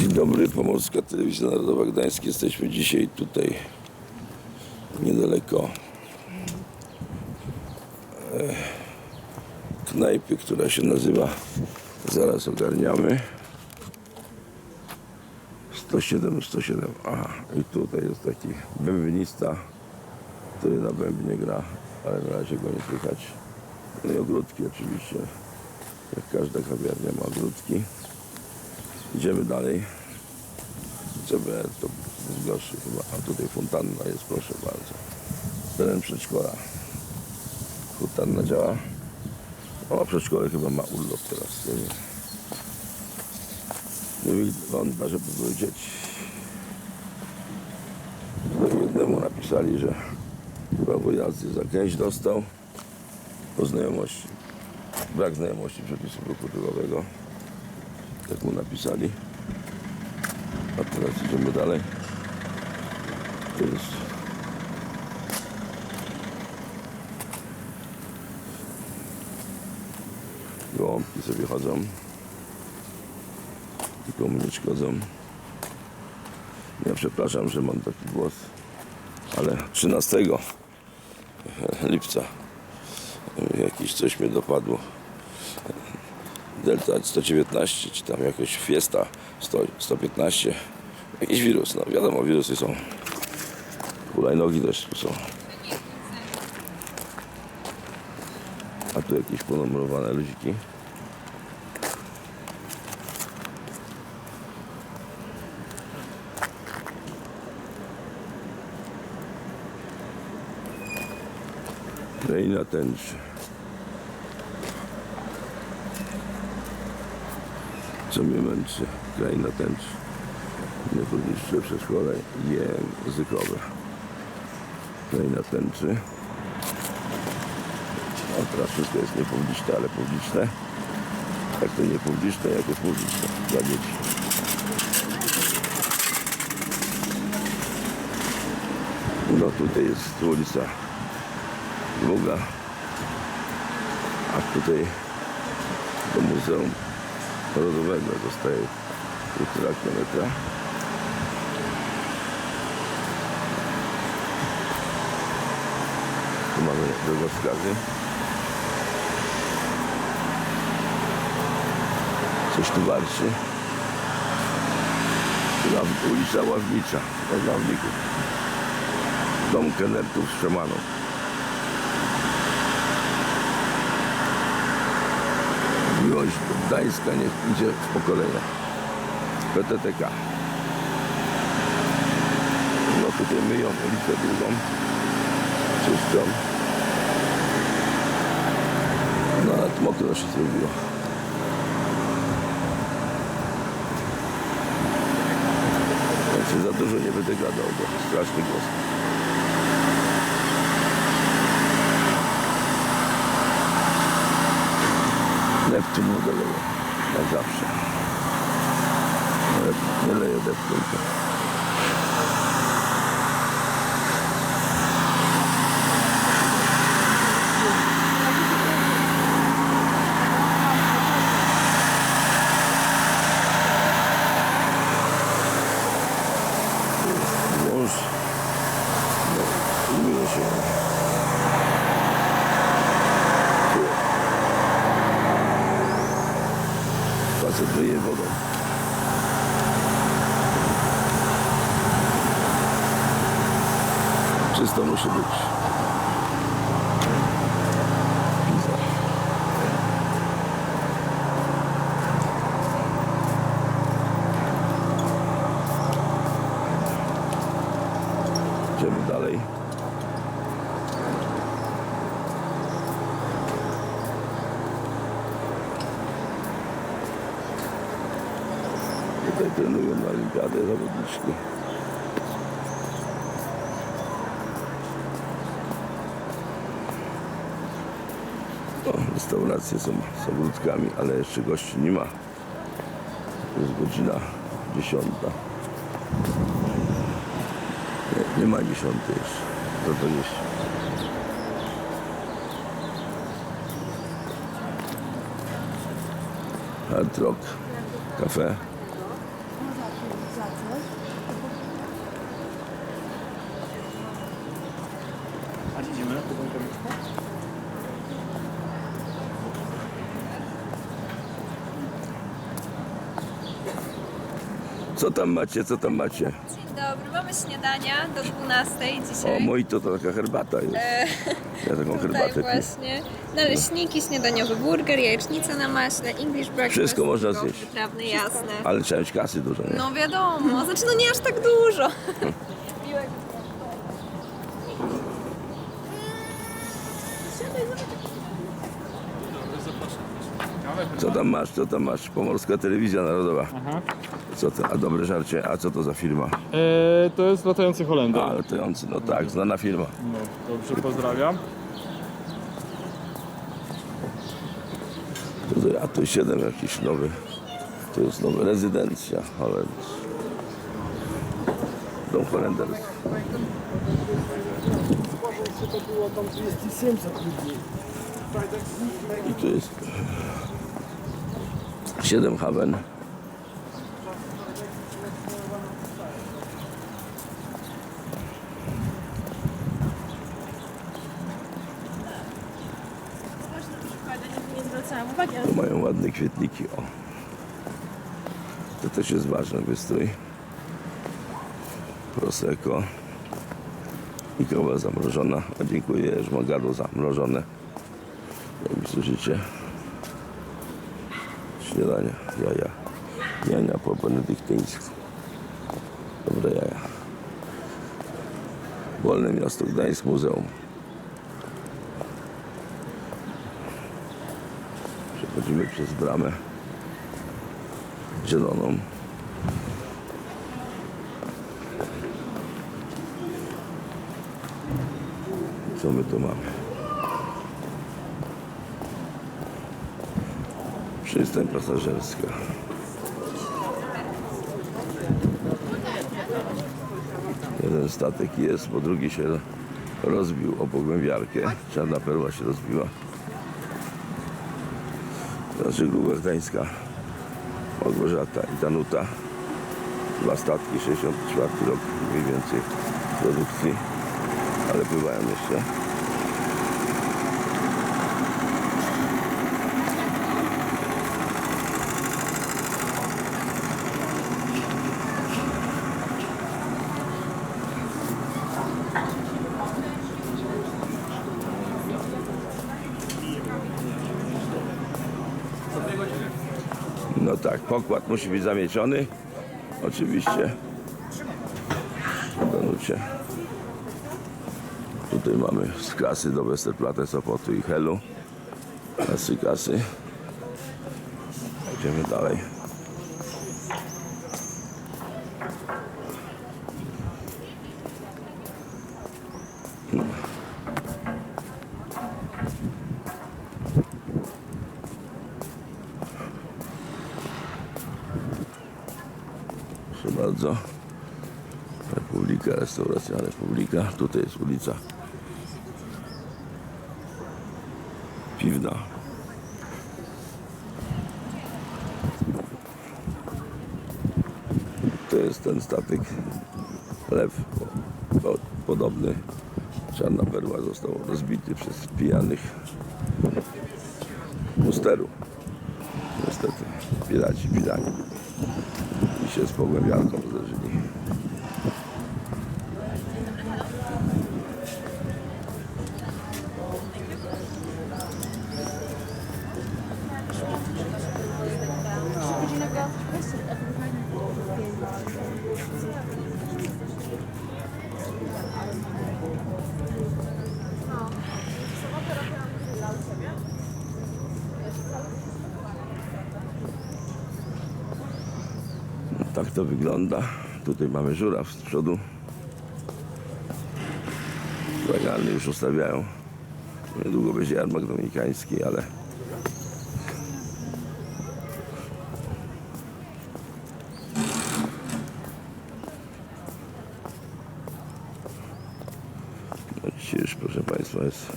Dzień dobry, Pomorska Telewizja Narodowa Gdańsk. Jesteśmy dzisiaj tutaj niedaleko e, knajpy, która się nazywa Zaraz ogarniamy 107, 107. Aha, i tutaj jest taki bębnista, który na bębnie gra, ale na razie go nie słychać. No i ogródki oczywiście. Jak każda kawiarnia ma ogródki. Idziemy dalej. CBR to jest gorszy chyba. A tutaj fontanna jest, proszę bardzo. Teren przedszkola. Fontanna działa. O, przedszkole chyba ma urlop teraz. Nie, wiem. nie wygląda, żeby były dzieci. Tutaj jednemu napisali, że prawo jazdy za gęś dostał po znajomości. Brak znajomości przepisów ruchu drogowego. Tak mu napisali. A teraz idziemy dalej. To jest gołąbki sobie chodzą. Nikomu nie szkodzą. Ja przepraszam, że mam taki głos, ale 13 lipca jakieś coś mnie dopadło. Delta 119, czy tam jakoś Fiesta 100, 115. Jakiś wirus, no wiadomo, wirusy są. Hulajnogi też tu są. A tu jakieś ponumerowane ludziki. Kraina tęczy. Co mnie męczy, kraina tęczy. Najtrudniejsze przedszkole językowe. Kraina tęczy. A teraz wszystko jest niepubliczne, ale publiczne. Jak to niepubliczne, jak jest publiczne dla dzieci. No tutaj jest ulica długa, a tutaj do muzeum Narodowego zostaje półtora kilometra. Tu mamy drogowskazy. Coś tu walczy. Ulica Ławnicza, Ławników. Dom Kenertów z szamanów. Miłość do Gdańska niech idzie w pokolenia. PTTK. No tutaj myją ulicę długą. Czyszczą. No nawet mokro się zrobiło. Jak się za dużo nie będę gadał, bo straszny głos. Neptun modelowy, jak zawsze. Nie deptynka. Mąż no, umie się. Myje wodą. Czysto musi być. Pizza. Idziemy dalej. Tutaj olimpiadę zawodniczki. O, restauracje są z ale jeszcze gości nie ma. Jest godzina dziesiąta. Nie, nie ma dziesiątej jeszcze. Co to jest? Hard Rock Cafe. Co tam macie, co tam macie? Dzień dobry, mamy śniadania do 12 O, dzisiaj. moi to, to taka herbata jest. Ja taką herbatę piję. właśnie. Naleśniki, śniadaniowy burger, jajecznica na maśle, English breakfast. Wszystko można zjeść. Wytrawny, jasne. Ale trzeba mieć kasy dużo, nie? No wiadomo, znaczy no nie aż tak dużo. Co tam masz, co tam masz? Pomorska Telewizja Narodowa. Co to? A dobre żarcie, a co to za firma? Eee, to jest latający Holender. A, latający, no tak, znana firma. No, dobrze, pozdrawiam. Tutaj, a tu 7 jakiś nowy. To jest nowy, rezydencja Holend. Dom Holender. I tu jest 7 Haven. Tu mają ładne kwietniki. O. To też jest ważny wystrój. Prosecco. I kawa zamrożona. A dziękuję, że ma zamrożone. Jak słyszycie. Śniadania, jaja. Jania po benedyktyńsku. Dobre jaja. Wolne miasto Gdańsk Muzeum. Przechodzimy przez bramę zieloną. Co my tu mamy? Przystań pasażerska. Jeden statek jest, bo drugi się rozbił o pogłębiarkę. Czarna perła się rozbiła. Na żeglugach Gdańska Małgorzata i Danuta. Dwa statki, 64 rok mniej więcej produkcji, ale pływają jeszcze. No tak, pokład musi być zamieciony. Oczywiście. Danucie. Tutaj mamy z klasy do Westerplatte, Sopotu i Helu. Klasy, kasy. Idziemy dalej. Bardzo. Republika, restauracja Republika. Tutaj jest ulica Piwna. To jest ten statek Lew po, podobny. Czarna perła został rozbity przez pijanych musteru. Niestety, piraci, pidani. Się z pogłębiarką zderzyli. Tak to wygląda. Tutaj mamy żuraw z przodu. Stragany już ustawiają. Niedługo będzie jarmark dominikański, ale no dzisiaj już proszę Państwa jest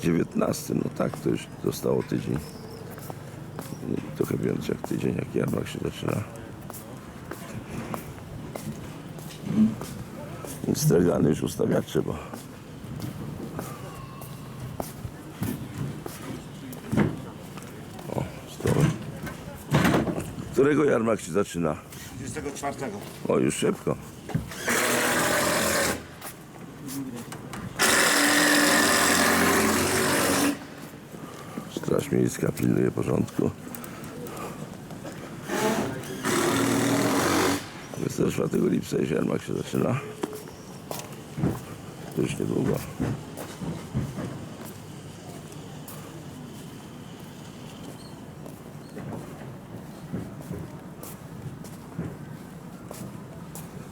19. No tak, to już zostało tydzień. Trochę więcej jak tydzień, jak jarmark się zaczyna. Stragany już ustawiać trzeba. O, stoły. Którego jarmark się zaczyna? 24. O, już szybko. Straż Miejska pilnuje porządku. 24 lipca i siermak się zaczyna. Już niedługo.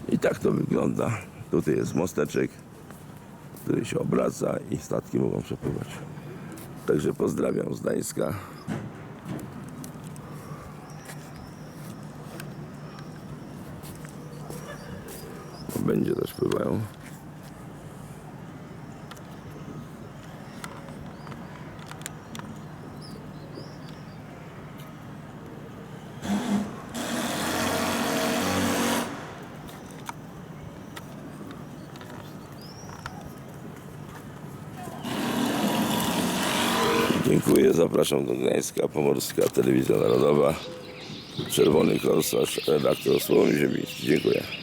I tak to wygląda. Tutaj jest mosteczek, który się obraca i statki mogą przepływać. Także pozdrawiam z Gdańska. Będzie też pływają. Dziękuję, zapraszam do Gdańska, Pomorska Telewizja Narodowa, Czerwony Korsarz, redaktor Słowomir Ziemiński. Dziękuję.